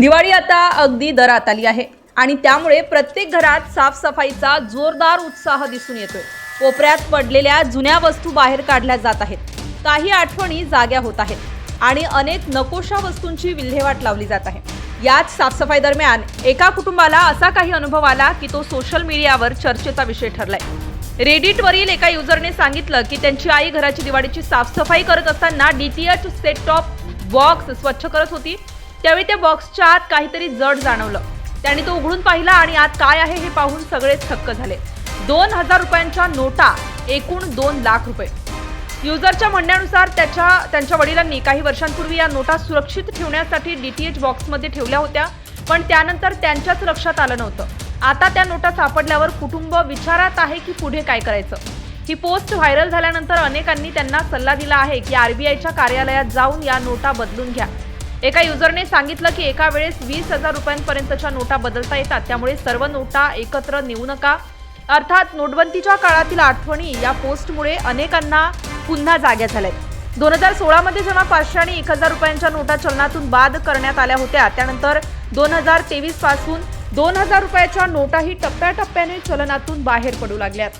दिवाळी आता अगदी दरात आली आहे. आणि त्यामुळे प्रत्येक घरात साफसफाईचा जोरदार उत्साह दिसून येतोय. कोपऱ्यात पडलेल्या जुन्या वस्तू बाहेर काढल्या जात आहेत. काही आठवणी जाग्या होत आहेत. आणि अनेक नकोशा वस्तूंची विल्हेवाट लावली जात आहे. याच साफसफाई दरम्यान एका कुटुंबाला असा काही अनुभव आला की तो सोशल मीडियावर चर्चेचा विषय ठरलाय. रेडिटवरील एका युजरने सांगितलं की त्यांची आई घराची दिवाळीची साफसफाई करत असताना डीटीएच सेट टॉप बॉक्स स्वच्छ करत होती. त्यावेळी त्या बॉक्सच्या आत काहीतरी जड जाणवलं. त्याने तो उघडून पाहिला आणि आत काय आहे हे पाहून सगळेच थक्क झाले. दोन हजार रुपयांच्या नोटा एकूण दोन लाख रुपये. युजरच्या म्हणण्यानुसार त्याच्या त्यांच्या वडिलांनी काही वर्षांपूर्वी या नोटा सुरक्षित ठेवण्यासाठी डीटीएच बॉक्समध्ये ठेवल्या होत्या पण त्यानंतर त्यांच्याच लक्षात आलं नव्हतं. आता त्या नोटा सापडल्यावर कुटुंब विचारात आहे की पुढे काय करायचं? ही पोस्ट व्हायरल झाल्यानंतर अनेकांनी त्यांना सल्ला दिला आहे की आरबीआयच्या कार्यालयात जाऊन या नोटा बदलून घ्या. एका युजरने सांगितलं की एका वेळेस वीस हजार रुपयांपर्यंतच्या नोटा बदलता येतात. त्यामुळे सर्व नोटा एकत्र नेऊ नका. अर्थात नोटबंदीच्या काळातील आठवणी या पोस्टमुळे अनेकांना पुन्हा जाग्या झाल्यात. दोन हजार सोळामध्ये जेव्हा पाचशे आणि एक हजार रुपयांच्या नोटा चलनातून बाद करण्यात आल्या होत्या त्यानंतर दोन हजार तेवीसपासून दोन हजार रुपयाच्या नोटाही टप्प्याटप्प्याने चलनातून बाहेर पडू लागल्यात.